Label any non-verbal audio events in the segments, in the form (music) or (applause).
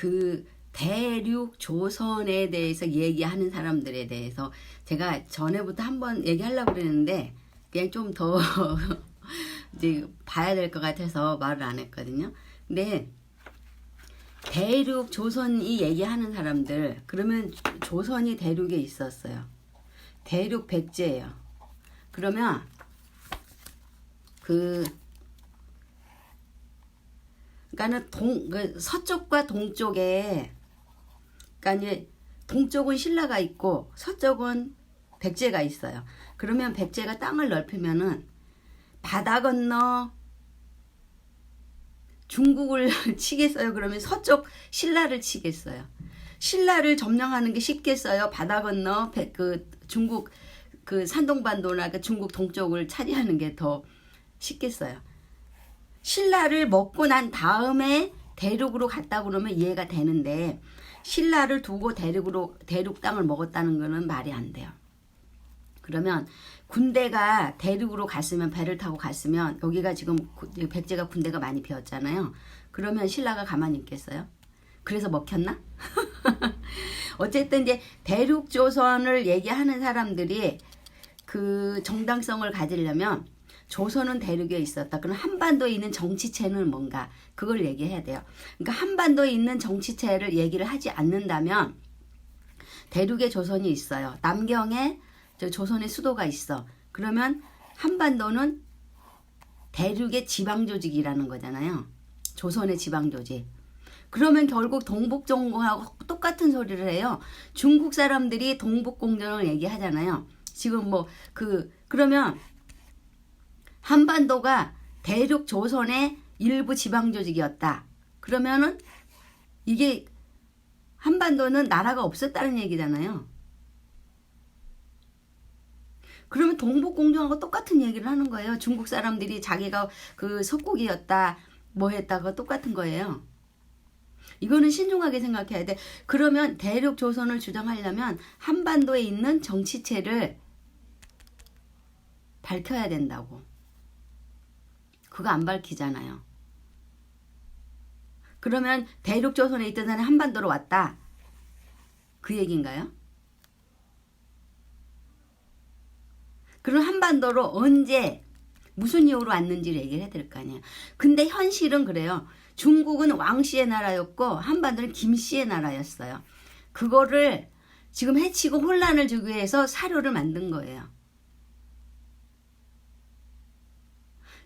그 대륙 조선에 대해서 얘기하는 사람들에 대해서 제가 전에부터 한번 얘기하려고 그랬는데 그냥 좀 더 (laughs) 이제 봐야 될 것 같아서 말을 안 했거든요. 근데 대륙 조선이 얘기하는 사람들 그러면 조선이 대륙에 있었어요. 대륙 백제예요. 그러면 그 그러니까는 동그 서쪽과 동쪽에 그러니까 동쪽은 신라가 있고 서쪽은 백제가 있어요. 그러면 백제가 땅을 넓히면은 바다 건너 중국을 (laughs) 치겠어요. 그러면 서쪽 신라를 치겠어요. 신라를 점령하는 게 쉽겠어요. 바다 건너 백- 그 중국 그 산동반도나 그 중국 동쪽을 차지하는 게 더 쉽겠어요. 신라를 먹고 난 다음에 대륙으로 갔다 그러면 이해가 되는데 신라를 두고 대륙으로 대륙 땅을 먹었다는 거는 말이 안 돼요. 그러면 군대가 대륙으로 갔으면 배를 타고 갔으면 여기가 지금 구- 백제가 군대가 많이 비었잖아요. 그러면 신라가 가만히 있겠어요? 그래서 먹혔나? (laughs) 어쨌든 이제 대륙 조선을 얘기하는 사람들이 그 정당성을 가지려면 조선은 대륙에 있었다. 그럼 한반도에 있는 정치체는 뭔가 그걸 얘기해야 돼요. 그러니까 한반도에 있는 정치체를 얘기를 하지 않는다면 대륙에 조선이 있어요. 남경에 저 조선의 수도가 있어. 그러면 한반도는 대륙의 지방 조직이라는 거잖아요. 조선의 지방 조직. 그러면 결국 동북정공하고 똑같은 소리를 해요. 중국 사람들이 동북공정을 얘기하잖아요. 지금 뭐 그 그러면 한반도가 대륙 조선의 일부 지방 조직이었다. 그러면은 이게 한반도는 나라가 없었다는 얘기잖아요. 그러면 동북공정하고 똑같은 얘기를 하는 거예요. 중국 사람들이 자기가 그 석국이었다, 뭐 했다가 똑같은 거예요. 이거는 신중하게 생각해야 돼. 그러면 대륙 조선을 주장하려면 한반도에 있는 정치체를 밝혀야 된다고. 그거 안 밝히잖아요. 그러면 대륙 조선에 있던 사람이 한반도로 왔다. 그 얘기인가요? 그럼 한반도로 언제 무슨 이유로 왔는지를 얘기를 해야 될거 아니에요. 근데 현실은 그래요. 중국은 왕씨의 나라였고 한반도는 김씨의 나라였어요. 그거를 지금 해치고 혼란을 주기 위해서 사료를 만든 거예요.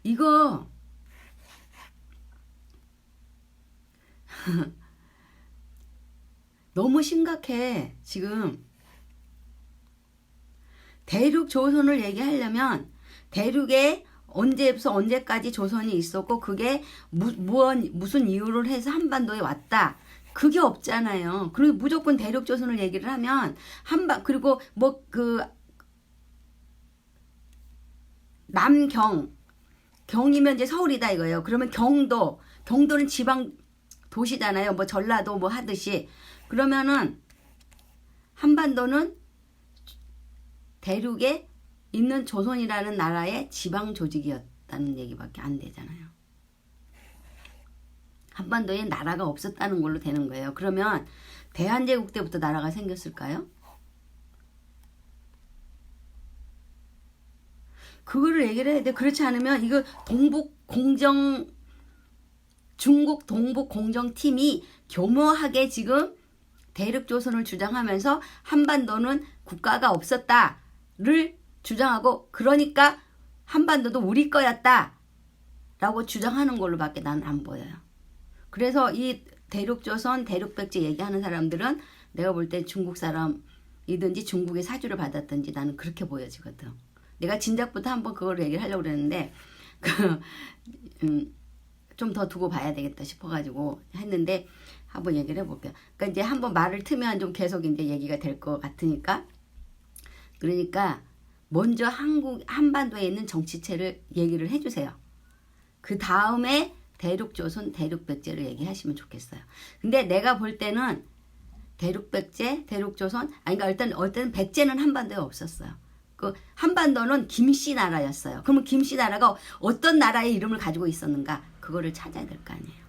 이거 (laughs) 너무 심각해 지금 대륙 조선을 얘기하려면 대륙에 언제부터 언제까지 조선이 있었고 그게 무, 무언, 무슨 이유를 해서 한반도에 왔다. 그게 없잖아요. 그리고 무조건 대륙 조선을 얘기를 하면 한반 그리고 뭐 그 남경 경이면 이제 서울이다 이거예요. 그러면 경도 경도는 지방 도시잖아요. 뭐 전라도 뭐 하듯이 그러면은 한반도는 대륙에 있는 조선이라는 나라의 지방 조직이었다는 얘기밖에 안 되잖아요. 한반도에 나라가 없었다는 걸로 되는 거예요. 그러면 대한제국 때부터 나라가 생겼을까요? 그거를 얘기를 해야 돼. 그렇지 않으면 이거 동북 공정 중국 동북 공정 팀이 교묘하게 지금 대륙 조선을 주장하면서 한반도는 국가가 없었다를 주장하고 그러니까 한반도도 우리 거였다 라고 주장하는 걸로밖에 난 안 보여요. 그래서 이 대륙 조선 대륙 백제 얘기하는 사람들은 내가 볼 때 중국 사람이든지 중국의 사주를 받았든지 나는 그렇게 보여지거든. 내가 진작부터 한번 그걸 얘기를 하려고 그랬는데 그, 음, 좀 더 두고 봐야 되겠다 싶어가지고 했는데 한번 얘기를 해볼게요. 그러니까 이제 한번 말을 트면 좀 계속 이제 얘기가 될 것 같으니까 그러니까 먼저 한국 한반도에 있는 정치체를 얘기를 해주세요. 그 다음에 대륙조선, 대륙백제를 얘기하시면 좋겠어요. 근데 내가 볼 때는 대륙백제, 대륙조선, 아니 그러니까 일단 어떤 백제는 한반도에 없었어요. 그 한반도는 김씨 나라였어요. 그러면 김씨 나라가 어떤 나라의 이름을 가지고 있었는가 그거를 찾아야 될 거 아니에요.